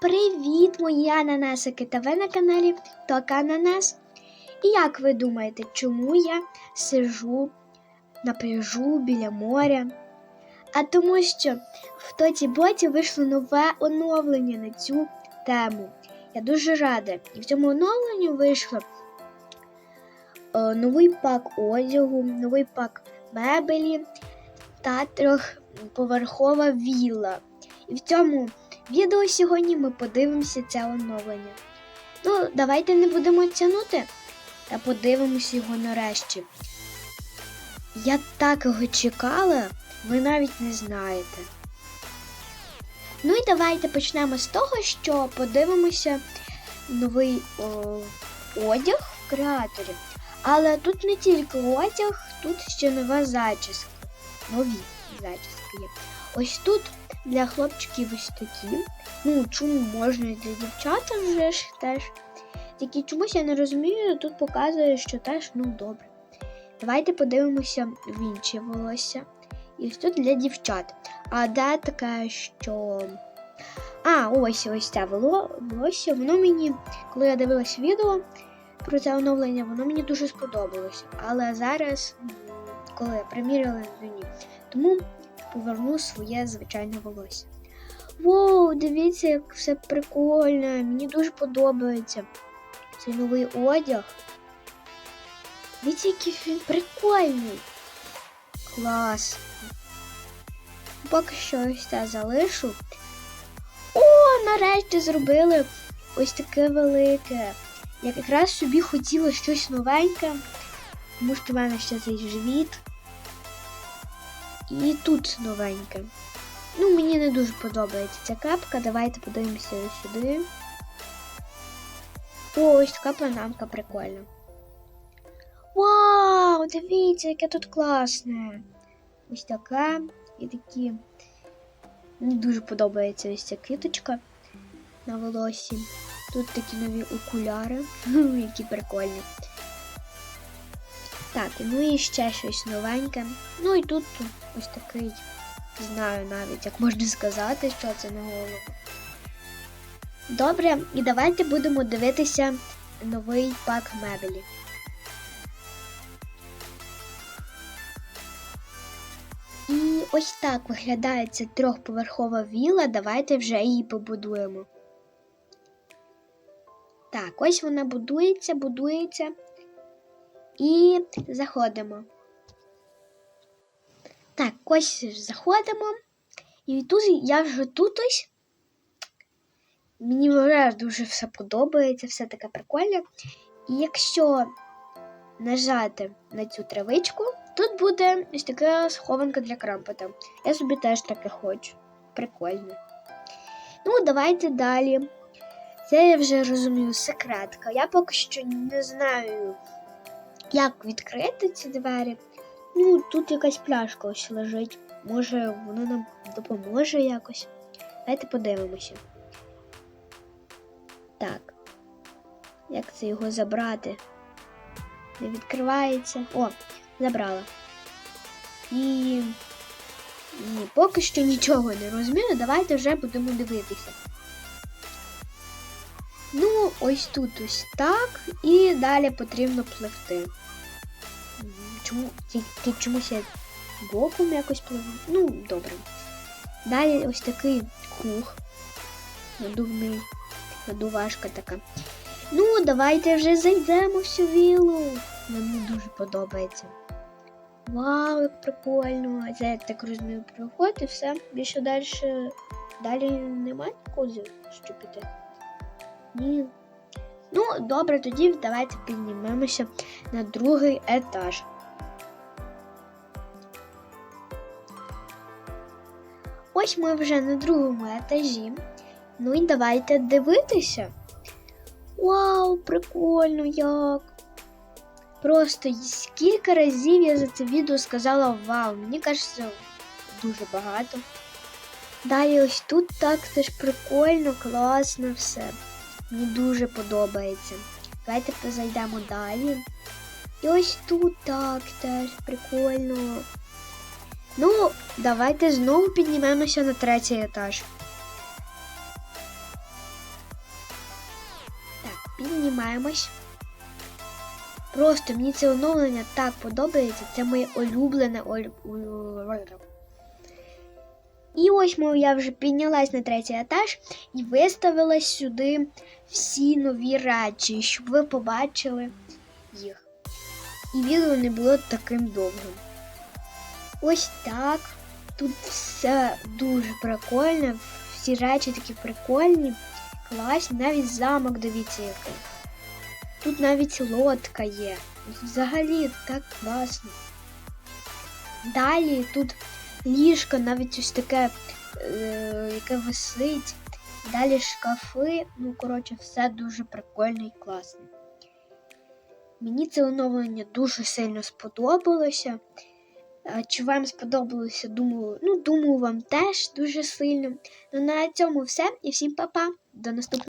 Привіт, мої ананасики! Та ви на каналі Тока Ананас. І як ви думаєте, чому я сижу на пляжу біля моря? А тому що в Тоті Боті вийшло нове оновлення на цю тему. Я дуже рада. І в цьому оновленні вийшло е, новий пак одягу, новий пак мебелі та трьохповерхова вілла. І в цьому відео сьогодні ми подивимося це оновлення. Ну, давайте не будемо тягнути та подивимося його нарешті. Я так його чекала, ви навіть не знаєте. Ну і давайте почнемо з того, що подивимося новий о, одяг в креаторі. Але тут не тільки одяг, тут ще нова зачіска. Нові зачіски є. Ось тут для хлопчиків ось такі. Ну, чому можна і для дівчат вже ж теж. Тільки чомусь я не розумію, тут показує, що теж ну добре. Давайте подивимося в інші волосся. І ось тут для дівчат. А де таке, що. А, ось ось це волосся. Воно мені, коли я дивилась відео про це оновлення, воно мені дуже сподобалося. Але зараз, коли я приміряла ні. Тому поверну своє звичайне волосся. Воу, дивіться, як все прикольно. Мені дуже подобається цей новий одяг. Дивіться, який він прикольний. Клас. Поки що ось це залишу. О, нарешті зробили ось таке велике. Я якраз собі хотіла щось новеньке, тому що в мене ще цей живіт. І тут новеньке. Ну, мені не дуже подобається ця капка. Давайте подивимося сюди. О, ось така панамка прикольна. Вау, дивіться, яке тут класне. Ось така і такі. Мені дуже подобається ось ця квіточка на волосі. Тут такі нові окуляри, які прикольні. Так, ну і ще щось новеньке. Ну і тут ось такий, знаю навіть, як можна сказати, що це на голову. Добре, і давайте будемо дивитися новий пак мебелі. І ось так виглядає ця трьохповерхова віла. Давайте вже її побудуємо. Так, ось вона будується, будується. І заходимо. Так, ось заходимо. І тут я вже тут ось. Мені вже дуже все подобається, все таке прикольне. І якщо нажати на цю травичку, тут буде ось така схованка для крампота. Я собі теж таке хочу. Прикольно. Ну, давайте далі. Це я вже розумію секретка. Я поки що не знаю, як відкрити ці двері. Ну, тут якась пляшка ось лежить. Може, вона нам допоможе якось. Давайте подивимося. Так. Як це його забрати? Не відкривається. О, забрала. І. Ні, поки що нічого не розумію. Давайте вже будемо дивитися. Ну, ось тут ось так. І далі потрібно пливти. Чому тільки чомусь я боком якось пливу? Ну, добре. Далі ось такий круг. Надувний. Надувашка така. Ну, давайте вже зайдемо в цю вілу. Мені дуже подобається. Вау, як прикольно. Це я так розумію проход і все. Більше далі. Далі немає куди що піти. Ні. Ну, добре, тоді давайте піднімемося на другий етаж. Ось ми вже на другому етажі. Ну і давайте дивитися. Вау, прикольно як! Просто скільки разів я за це відео сказала вау, мені кажеться дуже багато. Далі ось тут так теж прикольно, класно все. Мені дуже подобається. Давайте позайдемо далі. І ось тут так теж прикольно. Ну, давайте знову піднімемося на третій етаж. Так, піднімаємось. Просто мені це оновлення так подобається. Це моє улюблене. І ось ми, я вже піднялась на третій етаж і виставила сюди всі нові речі, щоб ви побачили їх. І відео не було таким довгим. Ось так. Тут все дуже прикольно. Всі речі такі прикольні, класні. Навіть замок, дивіться який. Тут навіть лодка є. Взагалі так класно. Далі тут ліжко, навіть ось таке, е, яке висить. Далі шкафи. Ну, коротше, все дуже прикольно і класно. Мені це оновлення дуже сильно сподобалося. Чи вам сподобалося? Думаю, ну, думаю, вам теж дуже сильно. Ну на цьому все. І всім па-па. До наступного.